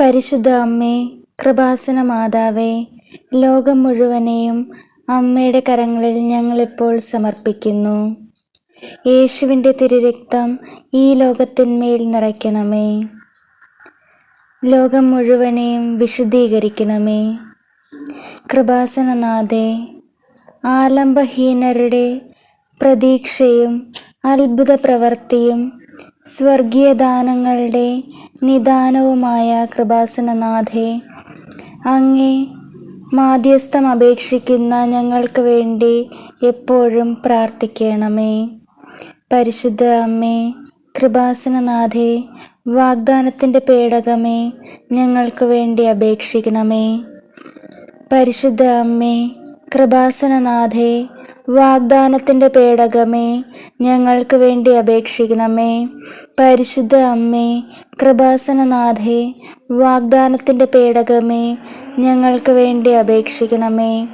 പരിശുദ്ധ അമ്മേ കൃപാസന മാതാവേ ലോകം മുഴുവനെയും അമ്മയുടെ കരങ്ങളിൽ ഞങ്ങളിപ്പോൾ സമർപ്പിക്കുന്നു. യേശുവിന്റെ തിരുരക്തം ഈ ലോകത്തിന്മേൽ നിറയ്ക്കണമേ. ലോകം മുഴുവനെയും വിശുദ്ധീകരിക്കണമേ. കൃപാസനനാഥേ ആലംബഹീനരുടെ പ്രതീക്ഷയും അത്ഭുത പ്രവൃത്തിയും സ്വർഗീയ ദാനങ്ങളുടെ നിദാനവുമായ കൃപാസനനാഥേ അങ്ങേ മാധ്യസ്ഥം അപേക്ഷിക്കുന്ന ഞങ്ങൾക്ക് വേണ്ടി എപ്പോഴും പ്രാർത്ഥിക്കണമേ. പരിശുദ്ധ അമ്മേ കൃപാസനനാഥേ വാഗ്ദാനത്തിന്റെ പേടകമേ ഞങ്ങൾക്ക് വേണ്ടി അപേക്ഷിക്കണമേ. പരിശുദ്ധ അമ്മേ കൃപാസനനാഥേ വാഗ്ദാനത്തിന്റെ പേടകമേ ഞങ്ങൾക്ക് വേണ്ടി അപേക്ഷിക്കണമേ. പരിശുദ്ധ അമ്മേ കൃപാസനനാഥേ വാഗ്ദാനത്തിന്റെ പേടകമേ ഞങ്ങൾക്ക് വേണ്ടി അപേക്ഷിക്കണമേ.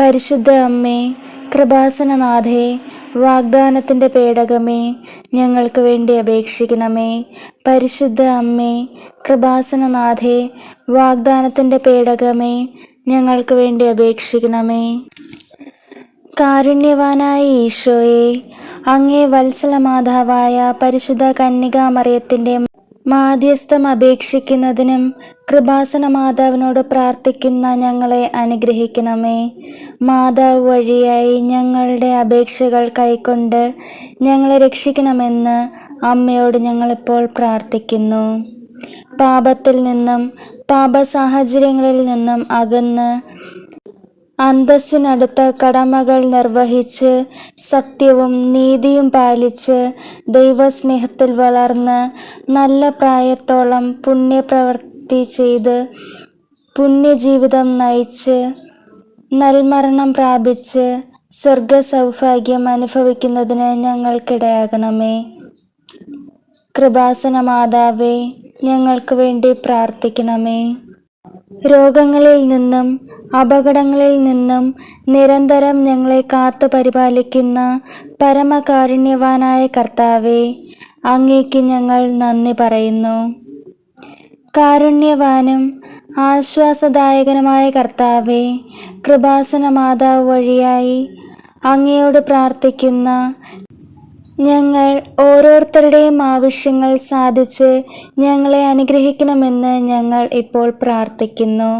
പരിശുദ്ധ അമ്മേ കൃപാസനനാഥേ വാഗ്ദാനത്തിന്റെ പേടകമേ ഞങ്ങൾക്ക് വേണ്ടി അപേക്ഷിക്കണമേ. പരിശുദ്ധ അമ്മേ കൃപാസനനാഥേ വാഗ്ദാനത്തിന്റെ പേടകമേ ഞങ്ങൾക്ക് വേണ്ടി അപേക്ഷിക്കണമേ. കാരുണ്യവാനായ ഈശോയെ അങ്ങേ വത്സല മാതാവായ പരിശുദ്ധ കന്യകാമറിയത്തിന്റെ മാധ്യസ്ഥം അപേക്ഷിക്കുന്നതിനും കൃപാസന മാതാവിനോട് പ്രാർത്ഥിക്കുന്ന ഞങ്ങളെ അനുഗ്രഹിക്കണമേ. മാതാവ് വഴിയായി ഞങ്ങളുടെ അപേക്ഷകൾ കൈക്കൊണ്ട് ഞങ്ങളെ രക്ഷിക്കണമെന്ന് അമ്മയോട് ഞങ്ങളിപ്പോൾ പ്രാർത്ഥിക്കുന്നു. പാപത്തിൽ നിന്നും പാപ സാഹചര്യങ്ങളിൽ നിന്നും അകന്ന് അന്തസ്സിനടുത്ത കടമകൾ നിർവഹിച്ച് സത്യവും നീതിയും പാലിച്ച് ദൈവസ്നേഹത്തിൽ വളർന്ന് നല്ല പ്രായത്തോളം പുണ്യപ്രവൃത്തി ചെയ്ത് പുണ്യജീവിതം നയിച്ച് നൽമരണം പ്രാപിച്ച് സ്വർഗ സൗഭാഗ്യം അനുഭവിക്കുന്നതിന് ഞങ്ങൾക്കിടയാകണമേ. കൃപാസന മാതാവേ ഞങ്ങൾക്ക് വേണ്ടി പ്രാർത്ഥിക്കണമേ. രോഗങ്ങളിൽ നിന്നും അപകടങ്ങളിൽ നിന്നും നിരന്തരം ഞങ്ങളെ കാത്തു പരിപാലിക്കുന്ന പരമകാരുണ്യവാനായ കർത്താവെ അങ്ങേക്ക് ഞങ്ങൾ നന്ദി പറയുന്നു. കാരുണ്യവാനും ആശ്വാസദായകനുമായ കർത്താവെ കൃപാസന മാതാവ് വഴിയായി അങ്ങയോട് പ്രാർത്ഥിക്കുന്ന ഞങ്ങൾ ഓരോരുത്തരുടെയും ആവശ്യങ്ങൾ സാധിച്ച് ഞങ്ങളെ അനുഗ്രഹിക്കണമെന്ന് ഞങ്ങൾ ഇപ്പോൾ പ്രാർത്ഥിക്കുന്നു.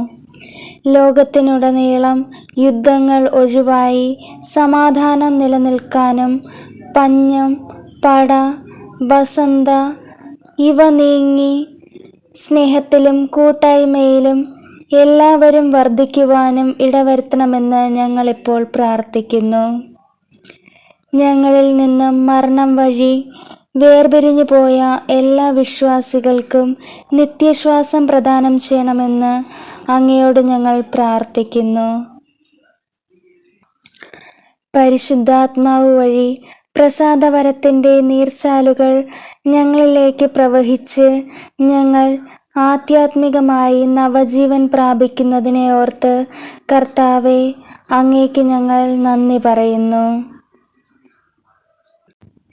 ലോകത്തിനുടനീളം യുദ്ധങ്ങൾ ഒഴിവായി സമാധാനം നിലനിൽക്കാനും പഞ്ഞം പട വസന്ത ഇവ നീങ്ങി സ്നേഹത്തിലും കൂട്ടായ്മയിലും എല്ലാവരും വർദ്ധിക്കുവാനും ഇടവരുത്തണമെന്ന് ഞങ്ങളിപ്പോൾ പ്രാർത്ഥിക്കുന്നു. ഞങ്ങളിൽ നിന്നും മരണം വഴി വേർപിരിഞ്ഞു പോയ എല്ലാ വിശ്വാസികൾക്കും നിത്യശ്വാസം പ്രദാനം ചെയ്യണമെന്ന് അങ്ങയോട് ഞങ്ങൾ പ്രാർത്ഥിക്കുന്നു. പരിശുദ്ധാത്മാവ് വഴി പ്രസാദവരത്തിന്റെ നീർച്ചാലുകൾ ഞങ്ങളിലേക്ക് പ്രവഹിച്ച് ഞങ്ങൾ ആധ്യാത്മികമായി നവജീവൻ പ്രാപിക്കുന്നതിനെ ഓർത്ത് കർത്താവെ അങ്ങേക്ക് ഞങ്ങൾ നന്ദി പറയുന്നു.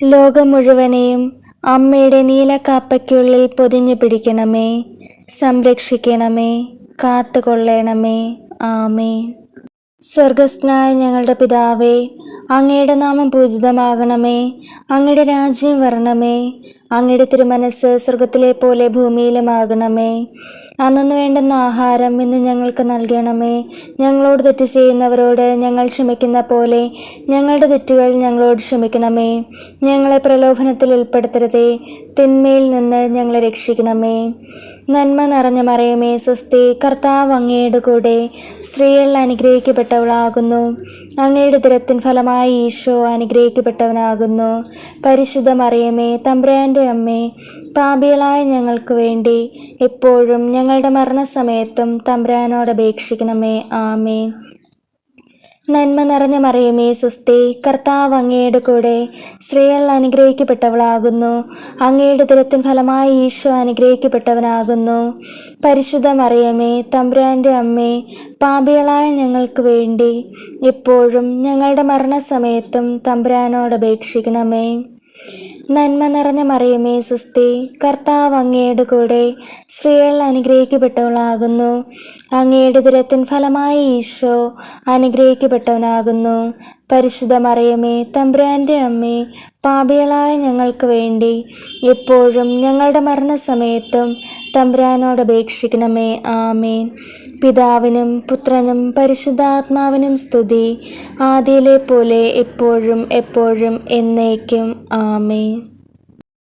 ലോകം മുഴുവനെയും അമ്മയുടെ നീലക്കാപ്പയ്ക്കുള്ളിൽ പൊതിഞ്ഞു പിടിക്കണമേ. സംരക്ഷിക്കണമേ. കാത്തുകൊള്ളണമേ. ആമേ സ്വർഗസ്നായ ഞങ്ങളുടെ പിതാവേ അങ്ങയുടെ നാമം പൂജിതമാകണമേ. അങ്ങയുടെ രാജ്യം വരണമേ. അങ്ങയുടെ തിരുമനസ് സ്വർഗത്തിലെ പോലെ ഭൂമിയിലുമാകണമേ അന്നു വേണ്ടുന്ന ആഹാരം ഇന്ന് ഞങ്ങൾക്ക് നൽകണമേ. ഞങ്ങളോട് തെറ്റ് ചെയ്യുന്നവരോട് ഞങ്ങൾ ക്ഷമിക്കുന്ന പോലെ ഞങ്ങളുടെ തെറ്റുകൾ ഞങ്ങളോട് ക്ഷമിക്കണമേ. ഞങ്ങളെ പ്രലോഭനത്തിൽ ഉൾപ്പെടുത്തരുതേ. തിന്മയിൽ നിന്ന് ഞങ്ങളെ രക്ഷിക്കണമേ. നന്മ നിറഞ്ഞ മറിയമേ സ്വസ്തി കർത്താവ് അങ്ങയുടെ കൂടെ സ്ത്രീകളിൽ അനുഗ്രഹിക്കപ്പെട്ടവളാകുന്നു. അങ്ങയുടെ ദുരത്തിൻ ഫലമായി ഈശോ അനുഗ്രഹിക്കപ്പെട്ടവനാകുന്നു. പരിശുദ്ധ മറിയമേ തമ്പ്രാന്റെ അമ്മേ പാപികളായ ഞങ്ങൾക്ക് വേണ്ടി എപ്പോഴും ഞങ്ങളുടെ മരണസമയത്തും തമ്പ്രാനോട് അപേക്ഷിക്കണമേ. ആമേ നന്മ നിറഞ്ഞ മറിയമേ സുസ്തി കർത്താവ് അങ്ങയുടെ കൂടെ സ്ത്രീകൾ അനുഗ്രഹിക്കപ്പെട്ടവളാകുന്നു. അങ്ങയുടെ ദുരത്തിൻ ഫലമായി ഈശോ അനുഗ്രഹിക്കപ്പെട്ടവനാകുന്നു. പരിശുദ്ധ മറിയമേ തമ്പുരാന്റെ അമ്മേ പാപികളായ ഞങ്ങൾക്ക് വേണ്ടി എപ്പോഴും ഞങ്ങളുടെ മരണസമയത്തും തമ്പുരാനോട് അപേക്ഷിക്കണമേ. നന്മ നിറഞ്ഞ മറിയമേ സുസ്തി കർത്താവ് അങ്ങയുടെ കൂടെ സ്ത്രീകൾ അനുഗ്രഹിക്കപ്പെട്ടവളാകുന്നു. അങ്ങയുടെ ദുരത്തിൻ ഫലമായി ഈശോ അനുഗ്രഹിക്കപ്പെട്ടവനാകുന്നു. പരിശുദ്ധ മറിയമേ തമ്പുരാന്റെ അമ്മേ പാപികളായ ഞങ്ങൾക്ക് വേണ്ടി എപ്പോഴും ഞങ്ങളുടെ മരണസമയത്തും തമ്പുരാനോട് അപേക്ഷിക്കണമേ ആമേൻ. പിതാവിനും പുത്രനും പരിശുദ്ധാത്മാവിനും സ്തുതി ആദ്യയിലെ പോലെ എപ്പോഴും എപ്പോഴും എന്നേക്കും ആമേൻ.